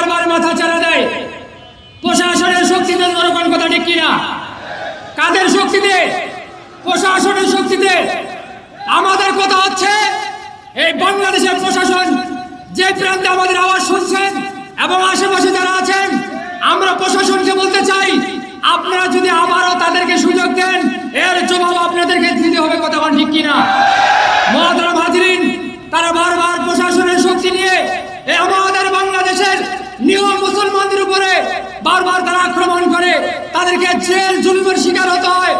বারবার মাথা চারা দেয়। প্রশাসনের শক্তিতে জনগণ কথা ঠিক কিনা? কাদের শক্তিতে প্রশাসনের শক্তিতে আমাদের কথা হচ্ছে, এই বাংলাদেশের প্রশাসন যে প্রান্তে আমাদের আওয়াজ শুনছেন এবং আশেপাশে যারা আছেন আমরা প্রশাসনকে বলতে চাই আপনারা যদি আবারও তাদেরকে সুযোগ দেন এর জবাব আপনাদেরকে দিতে হবে কথা বল ঠিক কিনা মহাদারা হাজিরিন তারা বারবার প্রশাসনের শক্তি নিয়ে এই আমাদের বাংলাদেশের নিয়ম মুসলমানদের উপরে বারবার তারা আক্রমণ করে, তাদেরকে জেল, জুলুমের শিকার হতে হয়।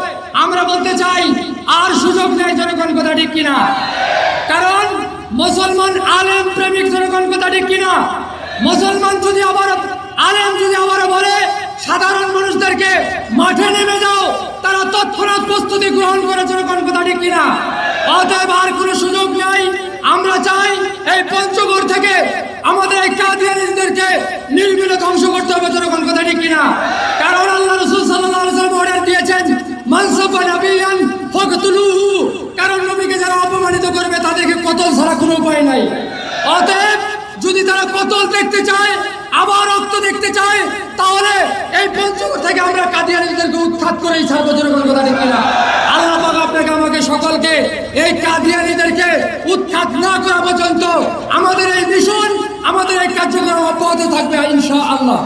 আমরা বলতে চাই, আর সুযোগ নেই জনগণ, কথা ঠিক কিনা? কারণ মুসলমান আলেম প্রেমিক, জনগণ, কথা ঠিক কিনা? মুসলমান যদি আবার, আলেম যদি আবার বলে, সাধারণ মানুষদেরকে মাঠে নেমে যাও, তারা তৎক্ষণাৎ প্রস্তুতি গ্রহণ করে, জনগণ, কথা ঠিক কিনা? অতএব আর কোনো সুযোগ নাই। আমরা চাই এই পঞ্চগড় থেকে আমাদের এই কাদিয়ানিদেরকে নির্বিলে ধ্বংস করতে হবে জনগণ কথা ঠিক কিনা? কারণ আল্লাহ রসুল সাল্লাল্লাহু আলাইহি ওয়াসাল্লাম অর্ডার দিয়েছেন মানসাফা নাবিয়ান কারণ নবীকে যারা অপমানিত করবে, তাদেরকে কতল ছাড়া কোনো উপায় নাই। অতএব, যদি তারা কতল দেখতে চায়, আবার রক্ত দেখতে চায়, তাহলে এই পঞ্চগড় থেকে আমরা কাদিয়ানিদেরকে উৎখাত করেই ছাড়বো জনগণ কথা ঠিক কিনা? আল্লাহ পাক আপনাকে, আমাকে সকলকে এই কাদিয়ানিদেরকে উৎখাত না আমাদের অব্যাহত থাকবে ইনশা আল্লাহ